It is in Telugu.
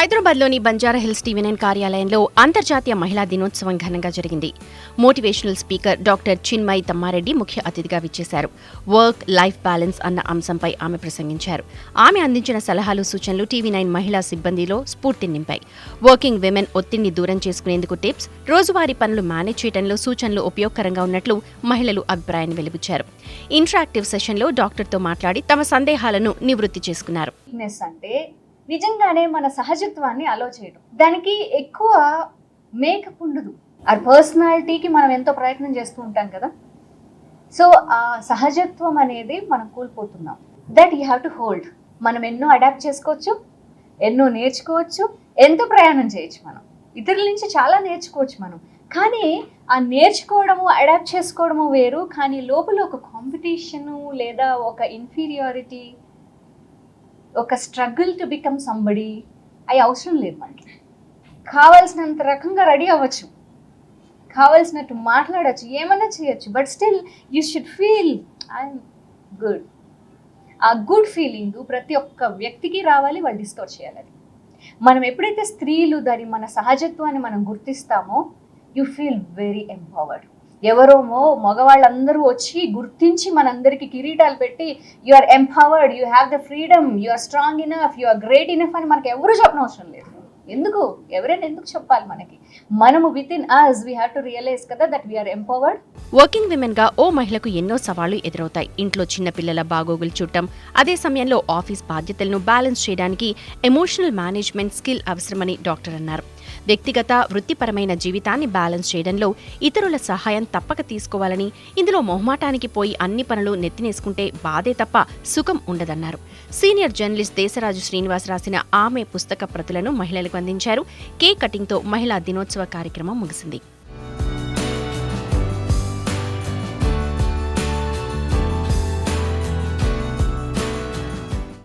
హైదరాబాద్లోని బంజారా హిల్స్ టీవీ నైన్ కార్యాలయంలో అంతర్జాతీయ మహిళా దినోత్సవం ఘనంగా జరిగింది. Motivational speaker doctor Chinmayi Tammareddy ముఖ్య అతిథిగా విచ్చేశారు. వర్క్ లైఫ్ బ్యాలెన్స్ అన్న అంశంపై ఆమె ప్రసంగించారు. ఆమె అందించిన సలహాలు సూచనలు టీవీ నైన్ మహిళా సిబ్బందిలో స్ఫూర్తిని నింపాయి. వర్కింగ్ విమెన్ ఒత్తిడిని దూరం చేసుకునేందుకు టిప్స్ రోజువారీ పనులు మేనేజ్ చేయడంలో సూచనలు ఉపయోగకరంగా ఉన్నట్లు మహిళలు అభిప్రాయాన్ని వెలిబుచ్చారు. ఇంటరాక్టివ్ సెషన్లో డాక్టర్తో మాట్లాడి తమ సందేహాలను నివృత్తి చేసుకున్నారు. అంటే నిజంగానే మన సహజత్వాన్ని అలో చేయడం దానికి ఎక్కువ మేకప్ ఉండదు. ఆ పర్సనాలిటీకి మనం ఎంతో ప్రయత్నం చేస్తూ ఉంటాం కదా. సో ఆ సహజత్వం అనేది మనం కోల్పోతున్నాం. That you have to hold మనం ఎన్నో అడాప్ట్ చేసుకోవచ్చు ఎన్నో నేర్చుకోవచ్చు ఎంతో ప్రయాణం చేయొచ్చు మనం. ఇతరుల నుంచి చాలా నేర్చుకోవచ్చు మనం. కానీ ఆ నేర్చుకోవడము అడాప్ట్ చేసుకోవడము వేరు. కానీ లోపల ఒక కాంపిటీషను లేదా ఒక ఇన్ఫీరియారిటీ ఒక స్ట్రగుల్ టు బికమ్ సంబడి అవి అవసరం లేదు మనకి. కావాల్సినంత రకంగా రెడీ అవ్వచ్చు. కావాల్సినట్టు మాట్లాడచ్చు ఏమైనా చేయొచ్చు but still you should feel I'm good ఆ గుడ్ ఫీలింగ్ ప్రతి ఒక్క వ్యక్తికి రావాలి వాళ్ళు డిస్కవర్ చేయాలి అది. మనం ఎప్పుడైతే స్త్రీలు దాని మన సహజత్వాన్ని మనం గుర్తిస్తామో యు ఫీల్ వెరీ ఎంపవర్డ్ ఎవరోమో మగవాళ్ళందరూ వచ్చి గుర్తించి మనందరికి కిరీటాలు పెట్టి you are empowered you have the freedom you are strong enough you are great enough అని మనకి ఎవరు చెప్పనవసరం లేదు. ఎందుకు? ఎవరైనా ఎందుకు చెప్పాలి మనకి? మనము with in us we have to realise కదా that we are empowered working విమెన్గా ఓ మహిళకు ఎన్నో సవాళ్ళు ఎదురవుతాయి. ఇంట్లో చిన్న పిల్లల బాగోగులు చూడటం అదే సమయంలో ఆఫీస్ బాధ్యతలను బ్యాలెన్స్ చేయడానికి ఎమోషనల్ మేనేజ్మెంట్ స్కిల్ అవసరమని డాక్టర్ అన్నారు. వ్యక్తిగత వృత్తిపరమైన జీవితాన్ని బ్యాలెన్స్ చేయడంలో ఇతరుల సహాయం తప్పక తీసుకోవాలని ఇందులో మొహమాటానికి పోయి అన్ని పనులు నెత్తినేసుకుంటే బాధే తప్ప సుఖం ఉండదన్నారు. సీనియర్ జర్నలిస్ట్ దేశరాజు శ్రీనివాస్ రాసిన ఆమె పుస్తక ప్రతులను మహిళలకు అందించారు. కేక్ కటింగ్తో మహిళా దినోత్సవ కార్యక్రమం ముగిసింది.